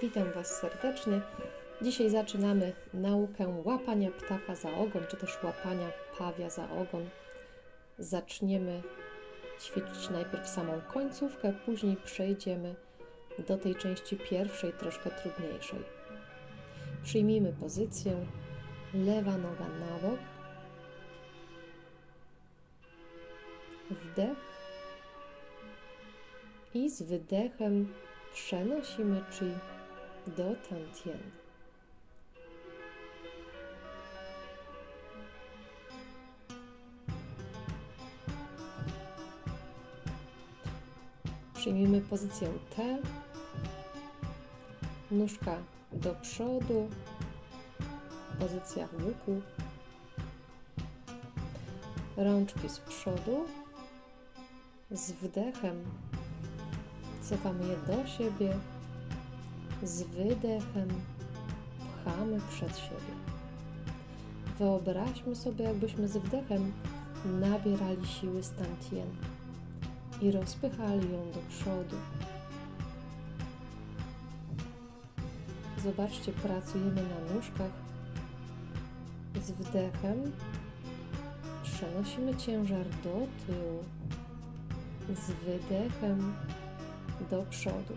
Witam Was serdecznie. Dzisiaj zaczynamy naukę łapania ptaka za ogon, czy też łapania pawia za ogon. Zaczniemy ćwiczyć najpierw samą końcówkę, później przejdziemy do tej części pierwszej, troszkę trudniejszej. Przyjmijmy pozycję lewa noga na bok. Wdech i z wydechem przenosimy chi do tantien. Przyjmijmy pozycję T. Nóżka do przodu. Pozycja łuku. Rączki z przodu. Z wdechem cofamy je do siebie. Z wydechem pchamy przed siebie. Wyobraźmy sobie, jakbyśmy z wdechem nabierali siły z tantien i rozpychali ją do przodu. Zobaczcie, pracujemy na nóżkach. Z wdechem przenosimy ciężar do tyłu. Z wydechem do przodu.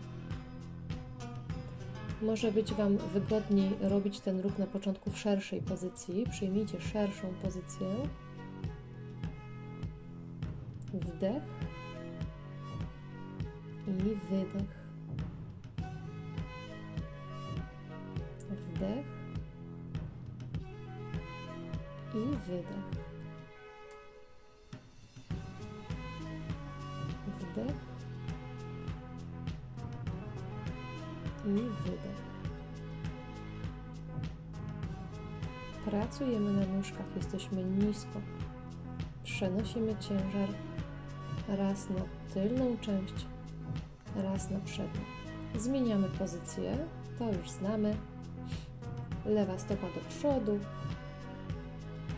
Może być Wam wygodniej robić ten ruch na początku w szerszej pozycji. Przyjmijcie szerszą pozycję. Wdech i wydech. Wdech i wydech. I wydech. Pracujemy na nóżkach, jesteśmy nisko. Przenosimy ciężar raz na tylną część, raz na przednią. Zmieniamy pozycję, to już znamy. Lewa stopa do przodu,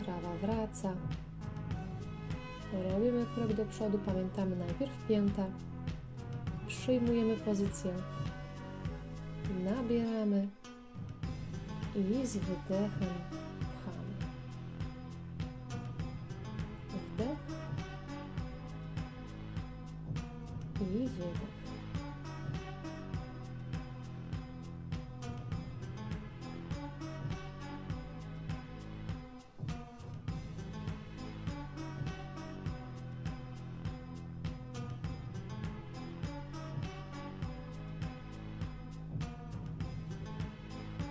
prawa wraca. Robimy krok do przodu, pamiętamy najpierw pięta. Przyjmujemy pozycję nabieramy i z wydechem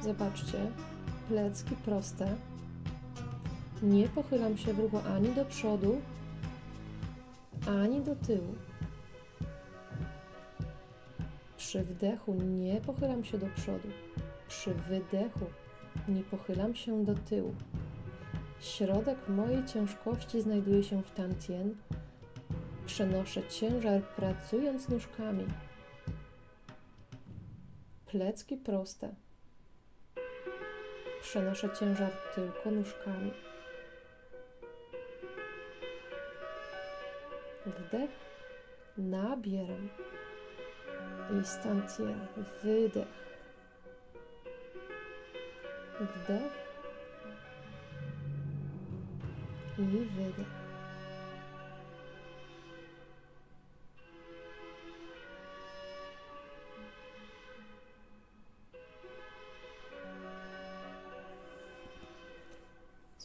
Zobaczcie, plecki proste. Nie pochylam się w ruchu ani do przodu, ani do tyłu. Przy wdechu nie pochylam się do przodu. Przy wydechu nie pochylam się do tyłu. Środek mojej ciężkości znajduje się w tantien. Przenoszę ciężar pracując nóżkami. Plecki proste. Przenoszę ciężar tylko nóżkami. Wdech, nabieram. I stantien, wydech, wdech. I wydech.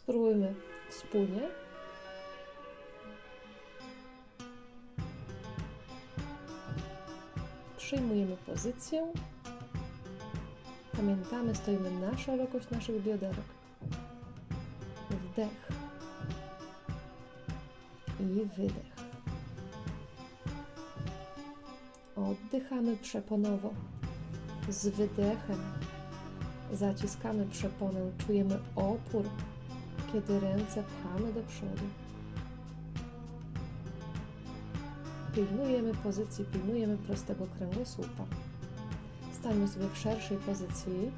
Spróbujmy wspólnie. Przyjmujemy pozycję. Pamiętamy, stoimy na szerokość naszych bioderek. Wdech i wydech. Oddychamy przeponowo. Z wydechem zaciskamy przeponę, czujemy opór kiedy ręce pchamy do przodu. Pilnujemy pozycji, pilnujemy prostego kręgosłupa. Stańmy sobie w szerszej pozycji.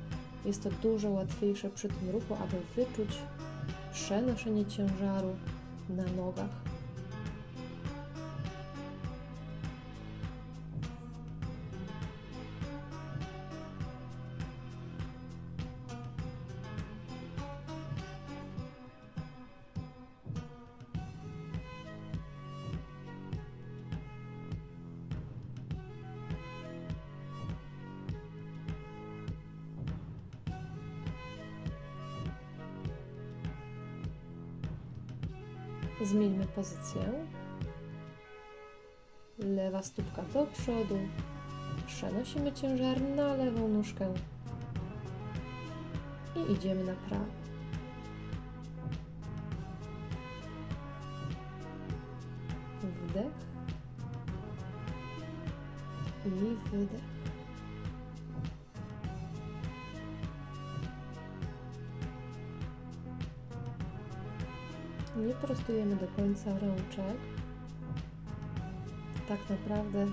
Jest to dużo łatwiejsze przy tym ruchu, aby wyczuć przenoszenie ciężaru na nogach. Zmieńmy pozycję. Lewa stópka do przodu. Przenosimy ciężar na lewą nóżkę. I idziemy na prawo. Wdech. I wydech. Nie prostujemy do końca rączek. Tak naprawdę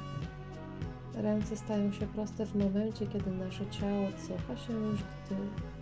ręce stają się proste w momencie, kiedy nasze ciało cofa się już do tyłu.